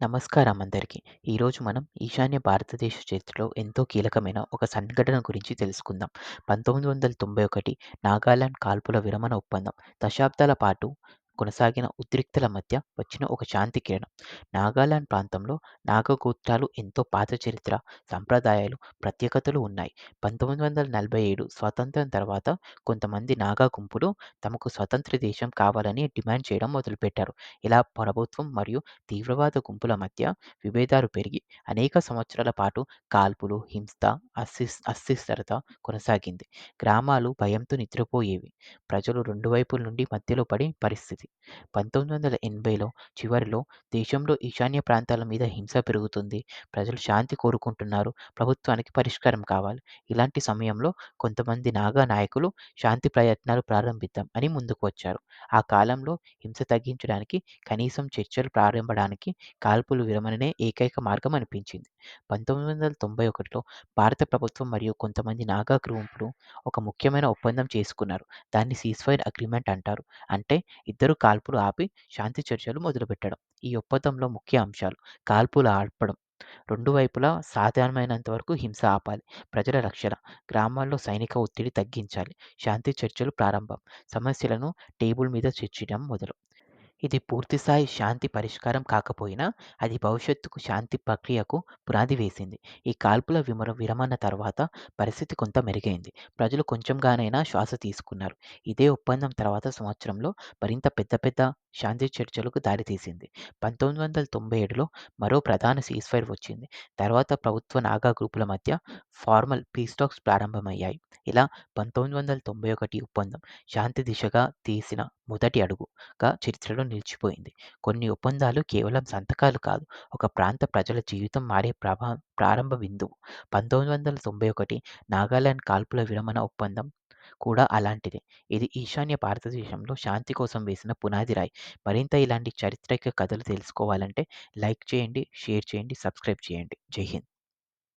నమస్కారం అందరికీ. ఈరోజు మనం ఈశాన్య భారతదేశ చరిత్రలో ఎంతో కీలకమైన ఒక సంఘటన గురించి తెలుసుకుందాం. 1991 నాగాలాండ్ కాల్పుల విరమణ ఒప్పందం. దశాబ్దాల పాటు కొనసాగిన ఉద్రిక్తల మధ్య వచ్చిన ఒక శాంతి కిరణం. నాగాలాండ్ ప్రాంతంలో నాగగోత్రాలు ఎంతో పాత చరిత్ర, సంప్రదాయాలు, ప్రత్యేకతలు ఉన్నాయి. పంతొమ్మిది వందల నలభై ఏడు స్వాతంత్రం తర్వాత కొంతమంది నాగా గుంపులు తమకు స్వతంత్ర దేశం కావాలని డిమాండ్ చేయడం మొదలుపెట్టారు. ఇలా ప్రభుత్వం మరియు తీవ్రవాద గుంపుల మధ్య విభేదాలు పెరిగి అనేక సంవత్సరాల పాటు కాల్పులు, హింస, అస్థిస్ అస్థిరత కొనసాగింది. గ్రామాలు భయంతో నిద్రపోయేవి. ప్రజలు రెండు వైపుల నుండి మధ్యలో పడి పరిస్థితి. 1980లో చివరిలో దేశంలో ఈశాన్య ప్రాంతాల మీద హింస పెరుగుతుంది. ప్రజలు శాంతి కోరుకుంటున్నారు. ప్రభుత్వానికి పరిష్కారం కావాలి. ఇలాంటి సమయంలో కొంతమంది నాగా నాయకులు శాంతి ప్రయత్నాలు ప్రారంభిద్దాం అని ముందుకు వచ్చారు. ఆ కాలంలో హింస తగ్గించడానికి కనీసం చర్చలు ప్రారంభడానికి కాల్పులు విరమణనే ఏకైక మార్గం అనిపించింది. 1991లో భారత ప్రభుత్వం మరియు కొంతమంది నాగా గ్రూపులు ఒక ముఖ్యమైన ఒప్పందం చేసుకున్నారు. దాన్ని సీజ్‌ఫైర్ అగ్రిమెంట్ అంటారు. అంటే ఇద్దరు కాల్పులు ఆపి శాంతి చర్చలు మొదలుపెట్టడం. ఈ ఒప్పందంలో ముఖ్య అంశాలు కాల్పులు ఆడపడం రెండు వైపులా సాధారణమైనంత వరకు హింస ఆపాలి. ప్రజల రక్షణ. గ్రామాల్లో సైనిక ఒత్తిడి తగ్గించాలి. శాంతి చర్చలు ప్రారంభం. సమస్యలను టేబుల్ మీద చర్చించడం మొదలు. ఇది పూర్తిస్థాయి శాంతి పరిష్కారం కాకపోయినా అది భవిష్యత్తుకు శాంతి ప్రక్రియకు పునాది వేసింది. ఈ కాల్పుల విమర విరమణ తర్వాత పరిస్థితి కొంత మెరుగైంది. ప్రజలు కొంచెంగానైనా శ్వాస తీసుకున్నారు. ఇదే ఒప్పందం తర్వాత సంవత్సరంలో మరింత పెద్ద పెద్ద శాంతి చర్చలకు దారితీసింది. 1997లో మరో ప్రధాన సీజ్‌ఫైర్ వచ్చింది. తర్వాత ప్రభుత్వ నాగా గ్రూపుల మధ్య ఫార్మల్ పీస్ టాక్స్ ప్రారంభమయ్యాయి. ఇలా 1991 ఒప్పందం శాంతి దిశగా తీసిన మొదటి అడుగుగా చరిత్రలో నిలిచిపోయింది. కొన్ని ఒప్పందాలు కేవలం సంతకాలు కాదు, ఒక ప్రాంత ప్రజల జీవితం మారే ప్రభా ప్రారంభ బిందువు. 1991 నాగాలాండ్ కాల్పుల విరమణ ఒప్పందం కూడా అలాంటిదే. ఇది ఈశాన్య భారతదేశంలో శాంతి కోసం వేసిన పునాది రాయి. మరింత ఇలాంటి చారిత్రక కథలు తెలుసుకోవాలంటే లైక్ చేయండి, షేర్ చేయండి, సబ్స్క్రైబ్ చేయండి. జై హింద్.